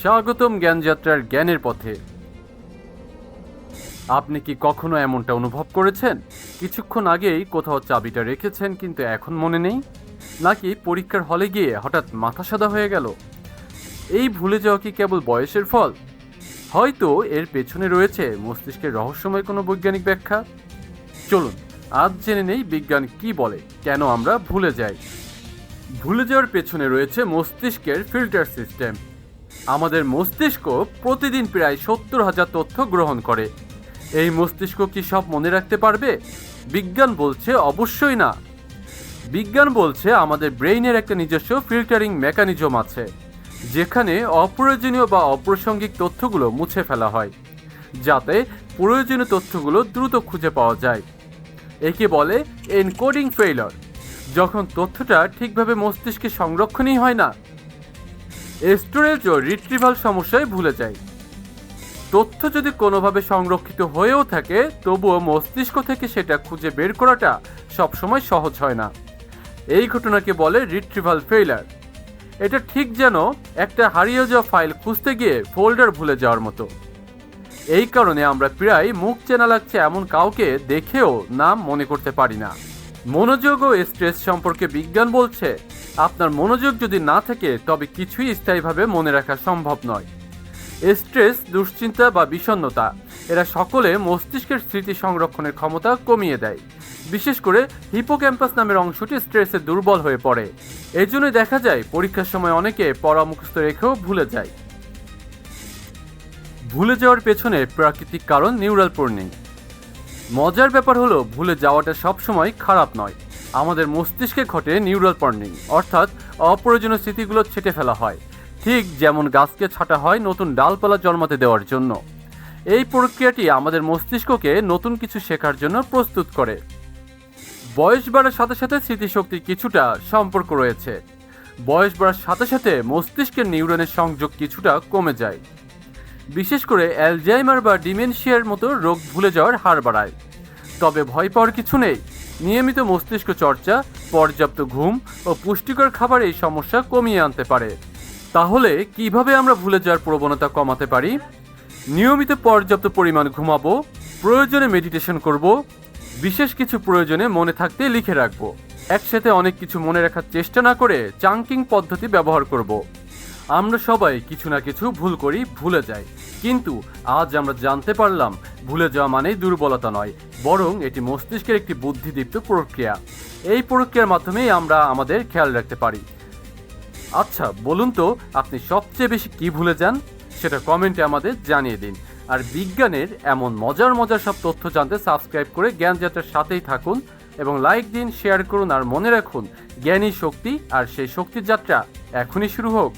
স্বাগতম জ্ঞানযাত্রার জ্ঞানের পথে। আপনি কি কখনো এমনটা অনুভব করেছেন? কিছুক্ষণ আগেই কোথাও চাবিটা রেখেছেন কিন্তু এখন মনে নেই? নাকি পরীক্ষার হলে গিয়ে হঠাৎ মাথা সাদা হয়ে গেল? এই ভুলে যাওয়া কি কেবল বয়সের ফল? হয়তো এর পেছনে রয়েছে মস্তিষ্কের রহস্যময় কোনো বৈজ্ঞানিক ব্যাখ্যা। চলুন, আজ জেনে নেই বিজ্ঞান কি বলে, কেন আমরা ভুলে যাই। ভুলে যাওয়ার পেছনে রয়েছে মস্তিষ্কের ফিল্টার সিস্টেম। আমাদের মস্তিষ্ক প্রতিদিন প্রায় সত্তর হাজার তথ্য গ্রহণ করে। এই মস্তিষ্ক কি সব মনে রাখতে পারবে? বিজ্ঞান বলছে অবশ্যই না। বিজ্ঞান বলছে আমাদের ব্রেইনের একটা নিজস্ব ফিল্টারিং মেকানিজম আছে, যেখানে অপ্রয়োজনীয় বা অপ্রাসঙ্গিক তথ্যগুলো মুছে ফেলা হয়, যাতে প্রয়োজনীয় তথ্যগুলো দ্রুত খুঁজে পাওয়া যায়। একে বলে এনকোডিং ফেইলর, যখন তথ্যটা ঠিকভাবে মস্তিষ্কে সংরক্ষণই হয় না। স্টোরেজ ও রিট্রিভাল সমস্যায় ভুলে যায় তথ্য যদি কোনোভাবে সংরক্ষিত হয়েও থাকে, তবুও মস্তিষ্ক থেকে সেটা খুঁজে বের করাটা সবসময় সহজ হয় না। এই ঘটনাকে বলে রিট্রিভাল ফেইলার। এটা ঠিক যেন একটা হারিয়ে যাওয়া ফাইল খুঁজতে গিয়ে ফোল্ডার ভুলে যাওয়ার মতো। এই কারণে আমরা প্রায় মুখ চেনা লাগছে এমন কাউকে দেখেও নাম মনে করতে পারি না। মনোযোগ ও স্ট্রেস সম্পর্কে বিজ্ঞান বলছে, আপনার মনোযোগ যদি না থাকে, তবে কিছুই স্থায়ীভাবে মনে রাখা সম্ভব নয়। স্ট্রেস দুশ্চিন্তা বা বিষণ্ণতা, এরা সকলে মস্তিষ্কের স্মৃতি সংরক্ষণের ক্ষমতা কমিয়ে দেয়। বিশেষ করে হিপোক্যাম্পাস নামের অংশটি স্ট্রেসে দুর্বল হয়ে পড়ে। এই জন্যই দেখা যায়, পরীক্ষার সময় অনেকে পড়া মুখস্থ রেখেও ভুলে যায়। ভুলে যাওয়ার পেছনে প্রাকৃতিক কারণ নিউরাল পূর্ণিং মজার ব্যাপার হলো, ভুলে যাওয়াটা সবসময় খারাপ নয়। আমাদের মস্তিষ্কে ঘটে নিউরাল পার্নিং অর্থাৎ অপ্রয়োজনীয় স্মৃতিগুলো ছেটে ফেলা হয়। ঠিক যেমন গাছকে ছাটা হয় নতুন ডালপালা জন্মাতে দেওয়ার জন্য। এই প্রক্রিয়াটি আমাদের মস্তিষ্ককে নতুন কিছু শেখার জন্য প্রস্তুত করে। বয়স বাড়ার সাথে সাথে স্মৃতিশক্তির কিছুটা সম্পর্ক রয়েছে। বয়স বাড়ার সাথে সাথে মস্তিষ্কের নিউরনের সংযোগ কিছুটা কমে যায়। বিশেষ করে অ্যালজাইমার বা ডিমেনশিয়ার মতো রোগ ভুলে যাওয়ার হার বাড়ায়। তবে ভয় পাওয়ার কিছু নেই। নিয়মিত মস্তিষ্ক চর্চা, পর্যাপ্ত ঘুম ও পুষ্টিকর খাবার এই সমস্যা কমিয়ে আনতে পারে। তাহলে কীভাবে আমরা ভুলে যাওয়ার প্রবণতা কমাতে পারি? নিয়মিত পর্যাপ্ত পরিমাণ ঘুমাবো, প্রয়োজনে মেডিটেশন করব, বিশেষ কিছু প্রয়োজনে মনে থাকতে লিখে রাখব, একসাথে অনেক কিছু মনে রাখার চেষ্টা না করে চাঙ্কিং পদ্ধতি ব্যবহার করব। আমরা সবাই কিছু না কিছু ভুল করি, ভুলে যাই। কিন্তু আজ আমরা জানতে পারলাম, ভুলে যাওয়া মানেই দুর্বলতা নয়, বরং এটি মস্তিষ্কের একটি বুদ্ধিদীপ্ত প্রক্রিয়া। এই প্রক্রিয়ার মাধ্যমেই আমরা আমাদের খেয়াল রাখতে পারি। আচ্ছা বলুন তো, আপনি সবচেয়ে বেশি কি ভুলে যান? সেটা কমেন্টে আমাদের জানিয়ে দিন। আর বিজ্ঞানের এমন মজার মজার সব তথ্য জানতে সাবস্ক্রাইব করে জ্ঞানযাত্রার সাথেই থাকুন এবং লাইক দিন, শেয়ার করুন, আর মনে রাখুন, জ্ঞানী শক্তি আর সেই শক্তির যাত্রা এখনই শুরু হোক।